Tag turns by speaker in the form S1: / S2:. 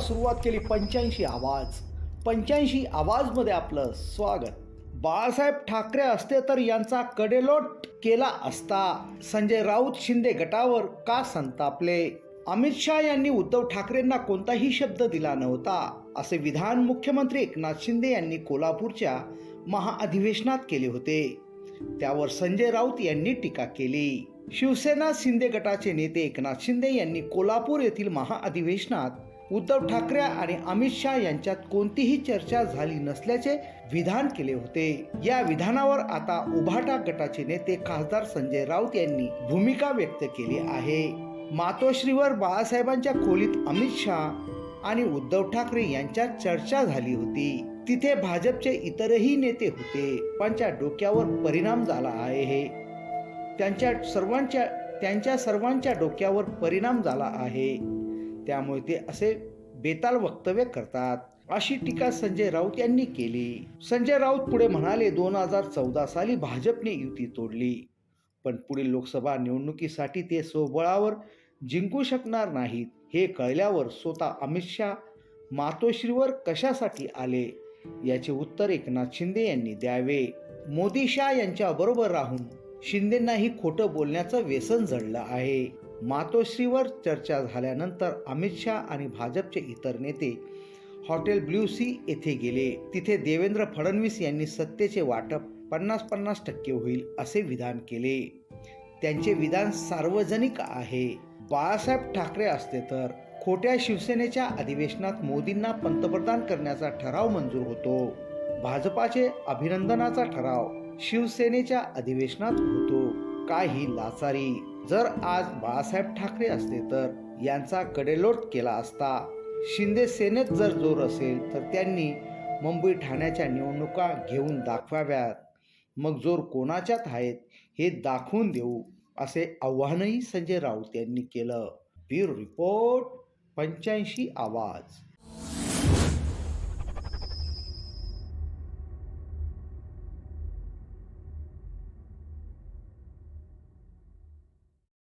S1: सुरुवात केली पंच्याऐंशी आवाज. पंच्याऐंशी आवाजमध्ये आपलं स्वागत. बाळासाहेब ठाकरे असते तर यांचा कडेलोट केला असता. संजय राऊत शिंदे गटावर का संतापले? अमित शहा यांनी उद्धव ठाकरेंना कोणताही शब्द दिला नव्हता असे विधान मुख्यमंत्री एकनाथ शिंदे यांनी कोल्हापूरच्या महाअधिवेशनात केले होते. त्यावर संजय राऊत यांनी टीका केली. शिवसेना शिंदे गटाचे नेते एकनाथ शिंदे यांनी कोल्हापूर येथील महाअधिवेशनात उद्धव ठाकरे आणि अमित शहा यांच्यात कोणतीही चर्चा झाली नसल्याचे विधान केले होते. या विधानावर आता उभाटा गटाचे नेते खासदार संजय राऊत यांनी भूमिका व्यक्त केली आहे. मातोश्रीवर बाळासाहेबांच्या खोलीत अमित शहा आणि उद्धव ठाकरे यांच्यात चर्चा झाली होती. तिथे भाजपचे इतरही नेते होते. त्यांच्या डोक्यावर परिणाम झाला आहे. हे त्यांच्या सर्वांच्या त्यांच्या सर्वांच्या डोक्यावर परिणाम झाला आहे. त्यामुळे ते असे बेताल वक्तव्य करतात. अशी टीका संजय राऊत यांनी केली. संजय राऊत पुढे म्हणाले दोन हजार चौदा साली भाजपने युती तोडली. पण पुढील लोकसभा निवडणुकीसाठी ते स्वबळावर जिंकू शकणार नाहीत. हे कळल्यावर स्वतः अमित शहा मातोश्रीवर कशासाठी आले? याचे उत्तर एकनाथ शिंदे यांनी द्यावे. मोदी शहा यांच्याबरोबर राहून शिंदेंनाही खोटं बोलण्याचं व्यसन जडलं आहे. मातोश्रीवर चर्चा झाल्यानंतर अमित शहा आणि भाजपचे इतर नेते हॉटेल ब्ल्यू सी येथे गेले. तिथे देवेंद्र फडणवीस यांनी सत्तेचे वाटप पन्नास पन्नास टक्के होईल असे विधान केले. त्यांचे विधान सार्वजनिक आहे. बाळासाहेब ठाकरे असते तर खोट्या शिवसेनेच्या अधिवेशनात मोदींना पंतप्रधान करण्याचा ठराव मंजूर होतो. भाजपाचे अभिनंदनाचा ठराव शिवसेनेच्या अधिवेशनात होतो. काही लाचारी. जर आज बाळासाहेब ठाकरे असते तर यांचा कडेलोट केला असता. शिंदे सेनेत जर जोर असेल तर त्यांनी मुंबई ठाण्याच्या निवडणुका घेऊन दाखवाव्यात. मग जोर कोणाच्यात आहेत हे दाखवून देऊ असे आव्हानही संजय राऊत यांनी केलं. ब्युरो रिपोर्ट पंच्याऐंशी आवाज.